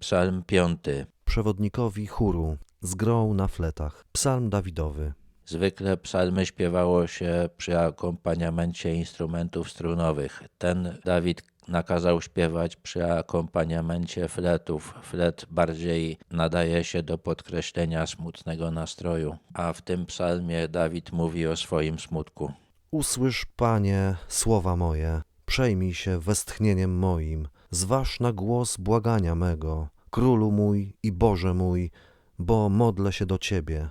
Psalm piąty. przewodnikowi chóru z grą na fletach. Psalm Dawidowy. Zwykle psalmy śpiewało się przy akompaniamencie instrumentów strunowych. Ten Dawid nakazał śpiewać przy akompaniamencie fletów. Flet bardziej nadaje się do podkreślenia smutnego nastroju, a w tym psalmie Dawid mówi o swoim smutku. Usłysz, Panie, słowa moje, przejmij się westchnieniem moim, zważ na głos błagania mego, Królu mój i Boże mój, bo modlę się do Ciebie.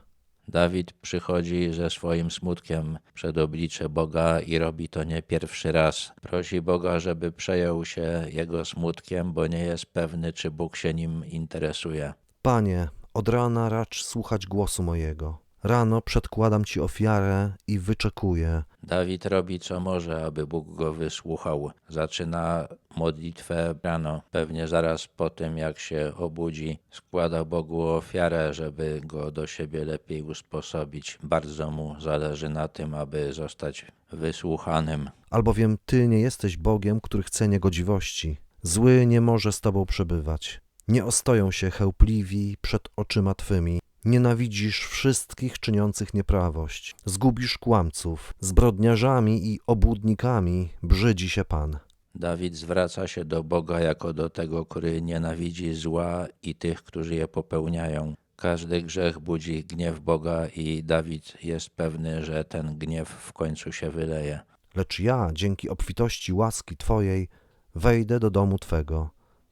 Dawid przychodzi ze swoim smutkiem przed oblicze Boga i robi to nie pierwszy raz. Prosi Boga, żeby przejął się jego smutkiem, bo nie jest pewny, czy Bóg się nim interesuje. Panie, od rana racz słuchać głosu mojego. Rano przedkładam Ci ofiarę i wyczekuję. Dawid robi co może, aby Bóg go wysłuchał. Zaczyna modlitwę rano, pewnie zaraz po tym, jak się obudzi. Składa Bogu ofiarę, żeby go do siebie lepiej usposobić. Bardzo mu zależy na tym, aby zostać wysłuchanym. Albowiem Ty nie jesteś Bogiem, który chce niegodziwości. Zły nie może z Tobą przebywać. Nie ostoją się chełpliwi przed oczyma Twymi. Nienawidzisz wszystkich czyniących nieprawość. Zgubisz kłamców. Zbrodniarzami i obłudnikami brzydzi się Pan. Dawid zwraca się do Boga jako do tego, który nienawidzi zła i tych, którzy je popełniają. Każdy grzech budzi gniew Boga i Dawid jest pewny, że ten gniew w końcu się wyleje. Lecz ja, dzięki obfitości łaski Twojej, wejdę do domu Twego.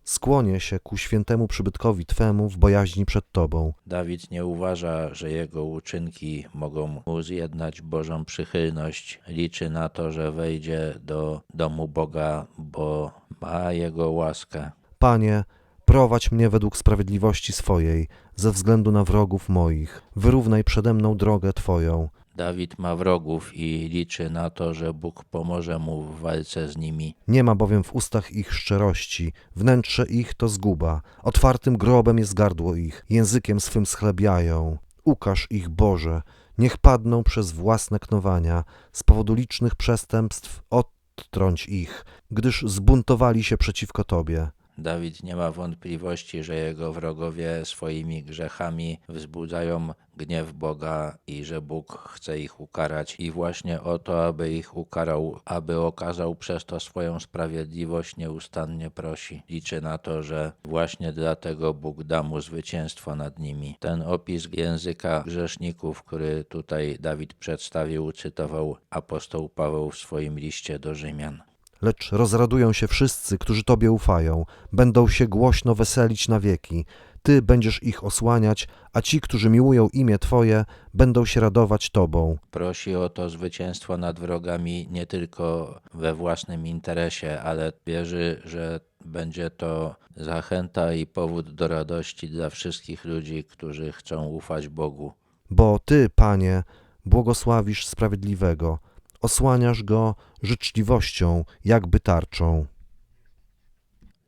Skłonię się ku świętemu przybytkowi Twemu w bojaźni przed Tobą. Dawid nie uważa, że jego uczynki mogą mu zjednać Bożą przychylność. Liczy na to, że wejdzie do domu Boga, bo ma jego łaskę. Panie, prowadź mnie według sprawiedliwości swojej, ze względu na wrogów moich. Wyrównaj przede mną drogę Twoją. Dawid ma wrogów i liczy na to, że Bóg pomoże mu w walce z nimi. Nie ma bowiem w ustach ich szczerości, wnętrze ich to zguba, otwartym grobem jest gardło ich, językiem swym schlebiają. Ukaż ich, Boże, niech padną przez własne knowania, z powodu licznych przestępstw odtrąć ich, gdyż zbuntowali się przeciwko Tobie. Dawid nie ma wątpliwości, że jego wrogowie swoimi grzechami wzbudzają gniew Boga i że Bóg chce ich ukarać. I właśnie o to, aby ich ukarał, aby okazał przez to swoją sprawiedliwość, nieustannie prosi. Liczy na to, że właśnie dlatego Bóg da mu zwycięstwo nad nimi. Ten opis języka grzeszników, który tutaj Dawid przedstawił, cytował apostoł Paweł w swoim liście do Rzymian. Lecz rozradują się wszyscy, którzy Tobie ufają, będą się głośno weselić na wieki. Ty będziesz ich osłaniać, a ci, którzy miłują imię Twoje, będą się radować Tobą. prosi o to zwycięstwo nad wrogami nie tylko we własnym interesie, ale wierzy, że będzie to zachęta i powód do radości dla wszystkich ludzi, którzy chcą ufać Bogu. Bo Ty, Panie, błogosławisz sprawiedliwego, osłaniasz go życzliwością, jakby tarczą.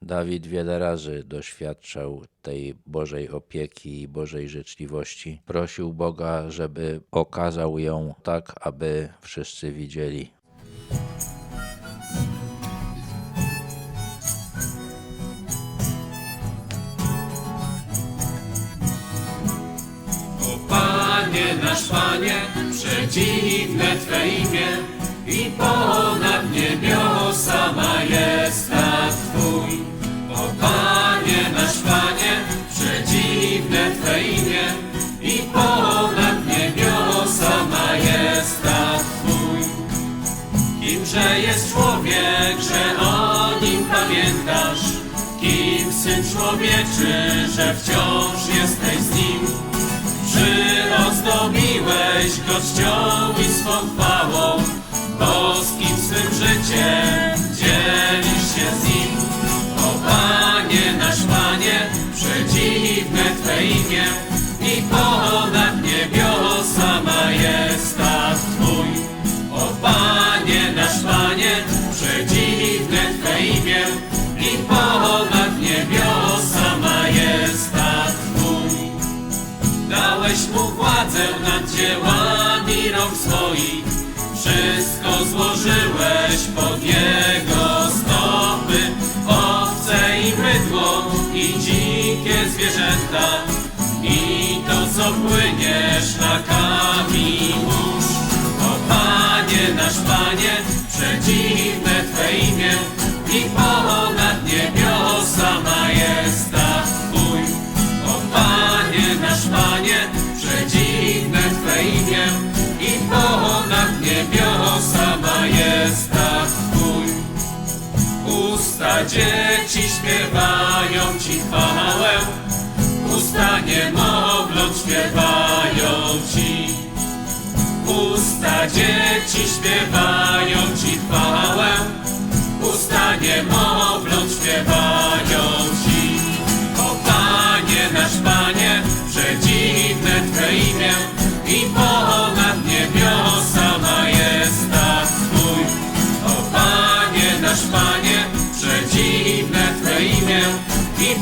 Dawid wiele razy doświadczał tej Bożej opieki i Bożej życzliwości. Prosił Boga, żeby okazał ją tak, aby wszyscy widzieli. Nasz Panie, przedziwne Twe imię i ponad niebiosa majestat Twój. O Panie nasz Panie, przedziwne Twe imię i ponad niebiosa majestat Twój. Kimże jest człowiek, że o nim pamiętasz? Kim syn człowieczy, że wciąż jesteś z nim? Czcią i swą chwałą, boskim swym życiem dzielisz się z nim. O Panie, nasz Panie, przedziwne Twe imię i ponad niebiosa majestat Twój. O Panie, nasz Panie, przedziwne Twe imię rąk swoich, wszystko złożyłeś pod jego stopy, owce i mydło i dziki dzikie zwierzęta i to, co płynie szlakami mórz. O Panie, nasz Panie, przedziwne Twe imię i ponad niebiosa majestat dzieci śpiewają Ci chwałę, usta niemowląt śpiewają Ci. Usta dzieci śpiewają Ci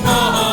oh. oh